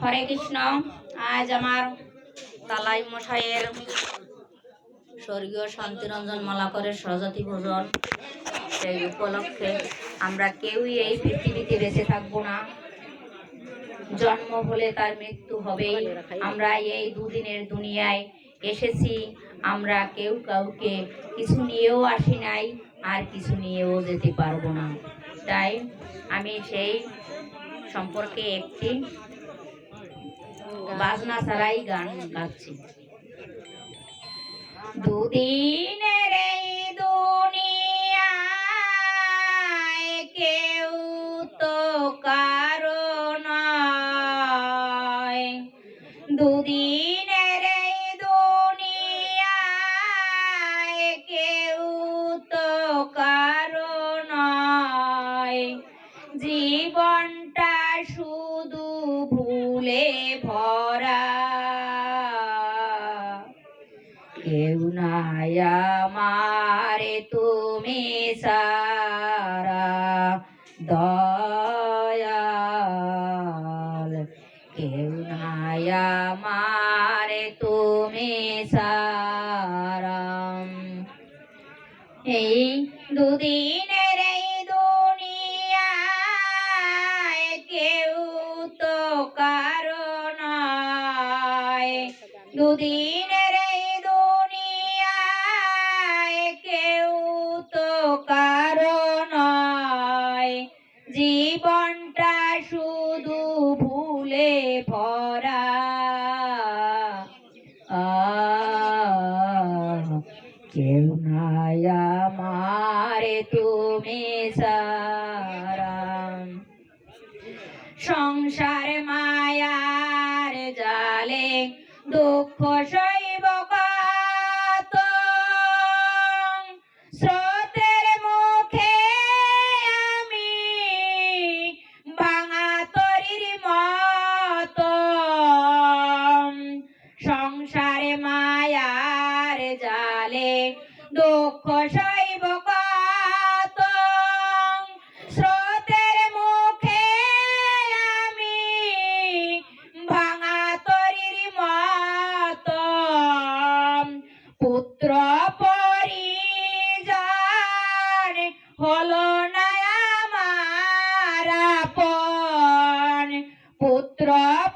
হরে কৃষ্ণ। আজ আমার তালাই মশাইয়ের স্বর্গীয় শান্তিরঞ্জন মালাকরের সরস্বতী ভোজন। সেই উপলক্ষে আমরা কেউই এই পৃথিবীতে বেঁচে থাকব না। জন্ম হলে তার মৃত্যু হবেই। আমরা এই দুদিনের দুনিয়ায় এসেছি। আমরা কেউ কাউকে কিছু নিয়েও আসি নাই, আর কিছু নিয়েও যেতে পারব না। তাই আমি সেই সম্পর্কে একটি বাজনা ছাড়াই গান গাচ্ছি। দুদিনের কেউ তো কারও নয়। দুদিনের এই জীবনটা শুধু ভুলে ভরা। কেউ নাই আমারে তুমি সারা দয়াল। কেউ নাই আমারে তুমি সারাম এই দুদিনের দুদিনের এই দুনিয়ায় কেউ তো কারণ জীবনটা শুধু ভুলে ভরা। আহ, কেউ নাই আমারে, তুমি সারা। সংসার দুঃখ স্রোতের মুখে আমি সংসারে মায়ার জালে দুঃখ পুত্র পরিজন হলো না আমার আপন। পুত্র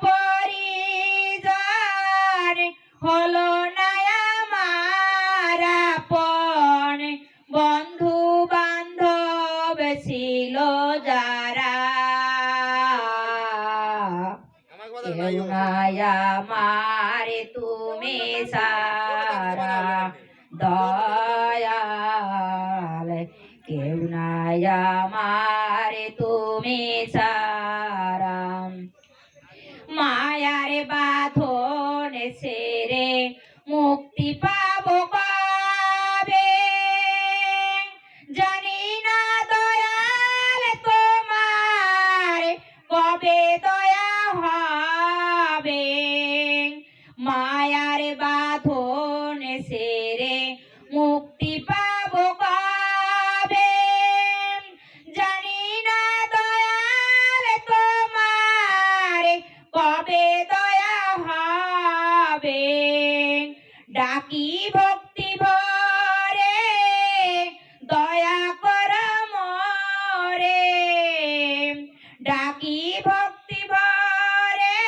পরিজন হলো না আমার আপন। বন্ধু বান্ধব ছিল যারা। আমারে তুমি সারা দয়াল, কেউ নাই আমারে, তুমি সারা মায়ার বাঁধন সেরে মুক্তি পাবো কবে? জানি না দয়াল তোমার কবে দয়া হবে। মায়ার বাঁধন সেরে হবে। ডাকি ভক্তি ভরে, দয়া কর মরে। ডাকি ভক্তি ভরে,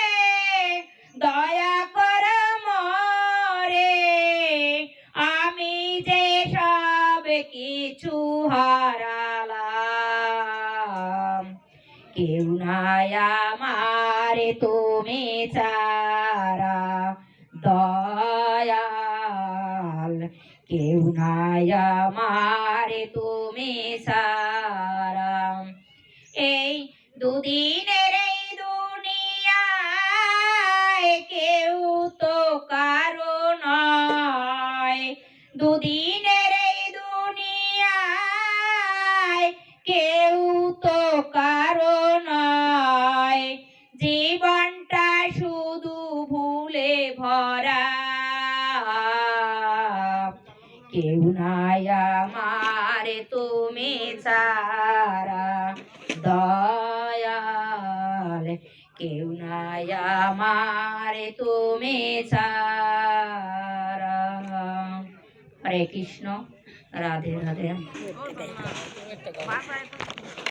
দয়া কর মরে। আমি যে সব কিছু হারালাম, কেউ নাই আমারে তুমি চারা দয়াল কেউ নাই মারে তুমি সারাম এই দুদিনের এই দুনিয়ায় কেউ তো কারও নয়। নাই আমারে তুমি সারা দয়াল কেউ নাই আমার তুমি সারা হরে কৃষ্ণ রাধে রাধে।